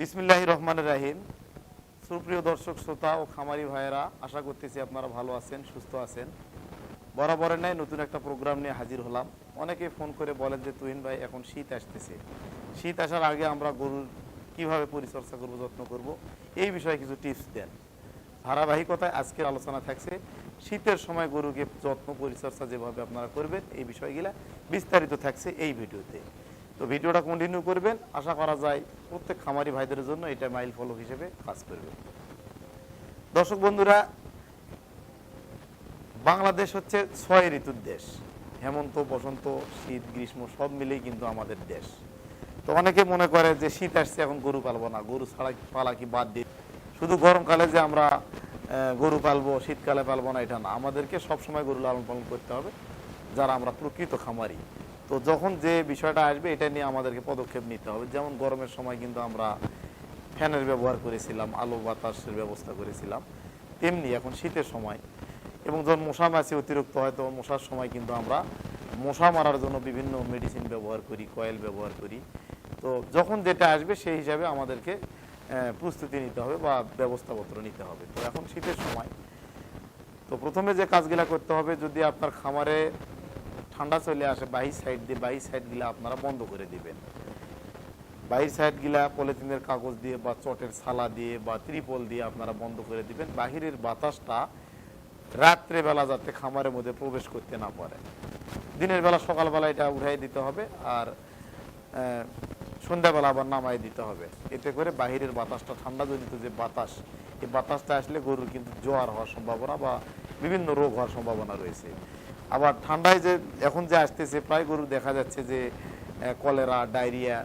বিসমিল্লাহ রহমান রাহিম। সুপ্রিয় দর্শক, শ্রোতা ও খামারি ভাইয়েরা, আশা করতেছি আপনারা ভালো আছেন, সুস্থ আছেন। বরাবরের নাই নতুন একটা প্রোগ্রাম নিয়ে হাজির হলাম। অনেকে ফোন করে বলেন যে, তুহিন ভাই, এখন শীত আসতেছে। শীত আসার আগে আমরা গরুর কীভাবে পরিচর্যা করব, যত্ন করব, এই বিষয়ে কিছু টিপস দেন। ধারাবাহিকতায় আজকের আলোচনা থাকছে, শীতের সময় গরুকে যত্ন পরিচর্যা যেভাবে আপনারা করবেন, এই বিষয়গুলা বিস্তারিত থাকছে এই ভিডিওতে। তো ভিডিওটা কন্টিনিউ করবেন। আশা করা যায় প্রত্যেক খামারি ভাইদের জন্য এটা মাইল ফলক হিসেবে কাজ করবে। দর্শক বন্ধুরা, বাংলাদেশ হচ্ছে ছয় ঋতুর দেশ। হেমন্ত, বসন্ত, শীত, গ্রীষ্ম সব মিলেই কিন্তু আমাদের দেশ। তো অনেকে মনে করে যে শীত আসছে, এখন গরু পালবো না। গরু ছাড়া পালা কি বাদ দিয়ে শুধু গরমকালে যে আমরা গরু পালবো, শীতকালে পালবো না, এটা না। আমাদেরকে সবসময় গরু লালন পালন করতে হবে, যারা আমরা প্রকৃত খামারি। তো যখন যে বিষয়টা আসবে, এটা নিয়ে আমাদেরকে পদক্ষেপ নিতে হবে। যেমন গরমের সময় কিন্তু আমরা ফ্যানের ব্যবহার করেছিলাম, আলো বাতাসের ব্যবস্থা করেছিলাম, তেমনি এখন শীতের সময়। এবং যখন মশা মাছি অতিরিক্ত হয়, তখন মশার সময় কিন্তু আমরা মশা মারার জন্য বিভিন্ন মেডিসিন ব্যবহার করি কয়েল ব্যবহার করি। তো যখন যেটা আসবে, সেই হিসাবে আমাদেরকে প্রস্তুতি নিতে হবে বা ব্যবস্থাপত্র নিতে হবে। তো এখন শীতের সময়। তো প্রথমে যে কাজগুলা করতে হবে, যদি আপনার খামারে ঠান্ডা চলে আসে, বাহির সাইড দিয়ে, বাহির সাইডগুলো আপনারা বন্ধ করে দিবেন। বাহির সাইডগুলা পলিথিনের কাগজ দিয়ে বা চটের ছালা দিয়ে বা ত্রিপল দিয়ে আপনারা বন্ধ করে দিবেন। বাহিরের বাতাসটা রাত্রে বেলা যাতে খামারের মধ্যে প্রবেশ করতে না পারে। দিনের বেলা সকালবেলা এটা উঠাই দিতে হবে আর সন্ধ্যাবেলা আবার নামাই দিতে হবে। এতে করে বাহিরের বাতাসটা, ঠান্ডা জনিত যে বাতাস, এই বাতাসটা আসলে গরুর কিন্তু জ্বর হওয়ার সম্ভাবনা বা বিভিন্ন রোগ হওয়ার সম্ভাবনা রয়েছে। আবার ঠান্ডায় যে এখন যে আসতেছে, প্রায় গরু দেখা যাচ্ছে যে কলেরা, ডায়রিয়া,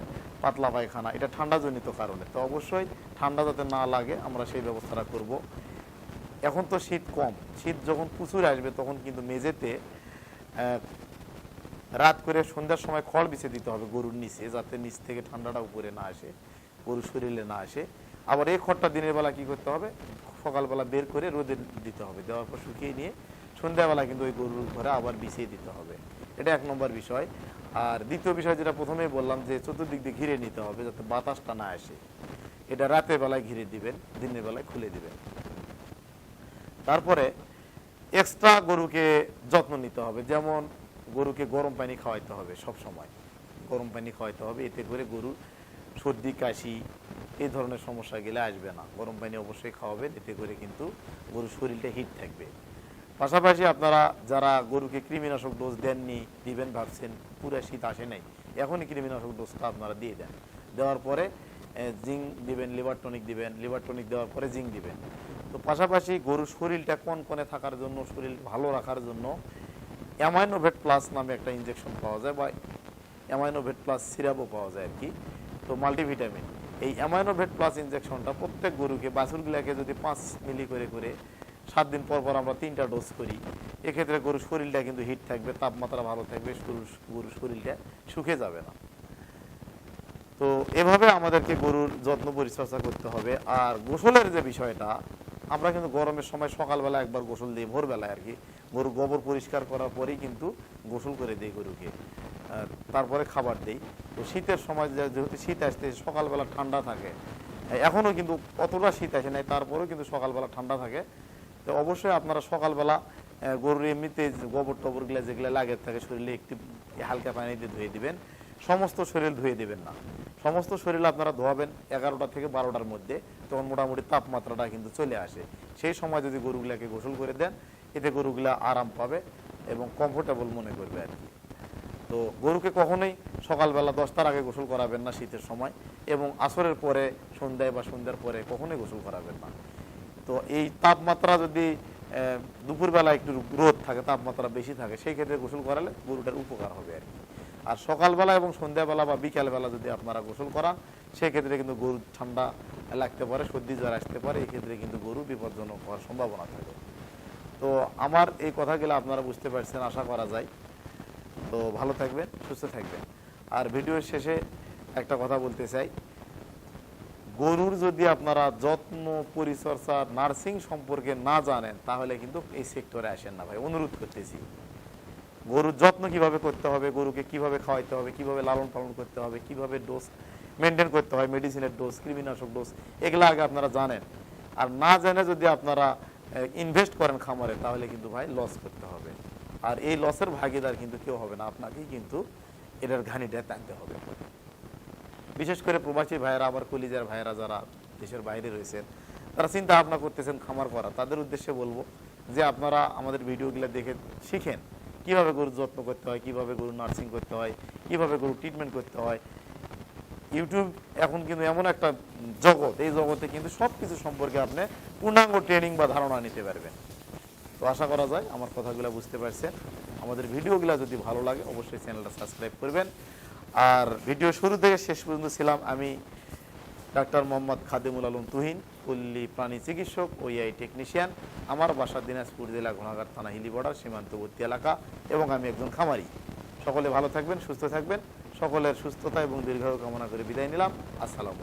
পাতলা পায়খানা, এটা ঠান্ডাজনিত কারণে। তো অবশ্যই ঠান্ডা যাতে না লাগে, আমরা সেই ব্যবস্থাটা করব। এখন তো শীত কম। শীত যখন প্রচুর আসবে, তখন কিন্তু মেঝেতে রাত করে সন্ধ্যার সময় খড় বিছে দিতে হবে গরুর নিচে, যাতে নিচ থেকে ঠান্ডাটা উপরে না আসে গরুর শরীরে না আসে। আবার এই খড়টা দিনের বেলা কি করতে হবে? সকালবেলা বের করে রোদে দিতে হবে। দেওয়ার পর শুকিয়ে নিয়ে সন্ধ্যাবেলা কিন্তু ওই গরুর ঘরে আবার বিছিয়ে দিতে হবে। এটা এক নম্বর বিষয়। আর দ্বিতীয় বিষয় যেটা প্রথমেই বললাম যে চতুর্দিক দিয়ে ঘিরে নিতে হবে যাতে বাতাসটা না আসে। এটা রাতের বেলায় ঘিরে দিবেন, দিনের বেলায় খুলে দিবেন। তারপরে এক্সট্রা গরুকে যত্ন নিতে হবে। যেমন গরুকে গরম পানি খাওয়াইতে হবে সব সময়। গরম পানি খাওয়াইতে হবে, এতে করে গরুর সর্দি, কাশি এই ধরনের সমস্যা গেলে আসবে না। গরম পানি অবশ্যই খাওয়াবেন, এতে করে কিন্তু গরুর শরীরটা হিট থাকবে। পাশাপাশি আপনারা যারা গরুকে কৃমিনাশক ডোজ দেননি, দিবেন ভাবছেন, পুরো শীত আসে নাই। এখনই কৃমিনাশক ডোজটা আপনারা দিয়ে দেন। দেওয়ার পরে জিঙ্ক দিবেন, লিভার টনিক দিবেন, লিভার টনিক দেওয়ার পরে জিঙ্ক দিবেন। তো পাশাপাশি গরুর শরীরটা কোন কোণে থাকার জন্য, শরীর ভালো রাখার জন্য অ্যামাইনোভেট প্লাস নামে একটা ইনজেকশন পাওয়া যায় বা অ্যামাইনোভেট প্লাস সিরাপও পাওয়া যায় আর কি। তো মাল্টিভিটামিন এই অ্যামাইনোভেট প্লাস ইনজেকশনটা প্রত্যেক গরুকে, বাছুরগুলাকে যদি পাঁচ মিলি করে করে সাত দিন পর পর আমরা তিনটা ডোজ করি। এক্ষেত্রে গরুর শরীরটা কিন্তু হিট থাকবে, তাপমাত্রা ভালো থাকবে গরুর গরুর শরীরটা শুকে যাবে না। তো এভাবে আমাদেরকে গরুর যত্ন পরিচর্যা করতে হবে। আর গোসলের যে বিষয়টা, আমরা কিন্তু গরমের সময় সকালবেলা একবার গোসল দিই, ভোরবেলায় আর কি। গরু গোবর পরিষ্কার করার পরেই কিন্তু গোসল করে দিই গরুকে। তারপরে খাবার দিই। তো শীতের সময় যেহেতু শীত আসতে সকালবেলা ঠান্ডা থাকে। এখনও কিন্তু অতটা শীত আসে নাই, তারপরেও কিন্তু সকালবেলা ঠান্ডা থাকে। তো অবশ্যই আপনারা সকালবেলা গরুর এমনিতে গোবর টবরগুলো যেগুলো লাগে থাকে শরীরে একটু হালকা পানিতে ধুয়ে দিবেন। সমস্ত শরীর ধুয়ে দিবেন না। সমস্ত শরীর আপনারা ধোয়াবেন এগারোটা থেকে বারোটার মধ্যে, তখন মোটামুটি তাপমাত্রাটা কিন্তু চলে আসে। সেই সময় যদি গরুগুলাকে গোসল করে দেন, এতে গরুগুলা আরাম পাবে এবং কমফোর্টেবল মনে করবে আর কি। তো গরুকে কখনোই সকালবেলা দশটার আগে গোসল করাবেন না শীতের সময় এবং আসরের পরে, সন্ধ্যায় বা সন্ধ্যার পরে কখনোই গোসল করাবেন না। তো এই তাপমাত্রা যদি দুপুরবেলা একটু রোদ থাকে, তাপমাত্রা বেশি থাকে, সেই ক্ষেত্রে গোসল করালে গরুটার উপকার হবে আর কি। আর সকালবেলা এবং সন্ধ্যাবেলা বা বিকালবেলা যদি আপনারা গোসল করান সেক্ষেত্রে কিন্তু গরু ঠান্ডা লাগতে পারে, সর্দি জ্বর আসতে পারে, এই ক্ষেত্রে কিন্তু গরু বিপজ্জনক হওয়ার সম্ভাবনা থাকে। তো আমার এই কথাগুলো আপনারা বুঝতে পারছেন, আশা করা যায়। তো ভালো থাকবেন, সুস্থ থাকবেন। আর ভিডিওর শেষে একটা কথা বলতে চাই। গরুর যদি আপনারা যত্ন, পরিচর্যা নার্সিং সম্পর্কে না জানেন, তাহলে কিন্তু এই সেক্টরে আসেন না ভাই। অনুরোধ করতেছি। গরুর যত্ন কীভাবে করতে হবে, গরুকে কীভাবে খাওয়াইতে হবে, কীভাবে লালন পালন করতে হবে, কীভাবে ডোজ মেনটেন করতে হয় মেডিসিনের ডোজ কৃমিনাশক ডোজ এগুলো আগে আপনারা জানেন। আর না জেনে যদি আপনারা ইনভেস্ট করেন খামারে, তাহলে কিন্তু ভাই লস করতে হবে। আর এই লসের ভাগিদার কিন্তু কেউ হবে না, আপনাকেই কিন্তু এটার ঘানিটা টানতে হবে। বিশেষ করে প্রবাসী ভাইয়েরা, আবার কলিজার ভাইয়েরা যারা দেশের বাইরে রয়েছেন, তারা চিন্তা ভাবনা করতেছেন খামার করা। তাদের উদ্দেশ্যে বলব যে আপনারা আমাদের ভিডিওগুলো দেখে শিখেন কীভাবে গরুর যত্ন করতে হয়, কীভাবে গরু নার্সিং করতে হয়, কীভাবে গরু ট্রিটমেন্ট করতে হয়। ইউটিউব এখন কিন্তু এমন একটা জগৎ, এই জগতে কিন্তু সব কিছু সম্পর্কে আপনি পূর্ণাঙ্গ ট্রেনিং বা ধারণা নিতে পারবেন। তো আশা করা যায় আমার কথাগুলো বুঝতে পারছেন। আমাদের ভিডিওগুলো যদি ভালো লাগে, অবশ্যই চ্যানেলটা সাবস্ক্রাইব করবেন। আর ভিডিও শুরু থেকে শেষ পর্যন্ত ছিলাম আমি ডাক্তার মোহাম্মদ খাদিমুল আলম তুহিন পল্লী প্রাণী চিকিৎসক ওইআই টেকনিশিয়ান আমার বাসা দিনাজপুর জেলা ঘোনাঘাট থানা হিলি বর্ডার সীমান্তবর্তী এলাকা, এবং আমি একজন খামারি। সকলে ভালো থাকবেন, সুস্থ থাকবেন। সকলের সুস্থতা এবং দীর্ঘায়ু কামনা করে বিদায় নিলাম। আসসালামু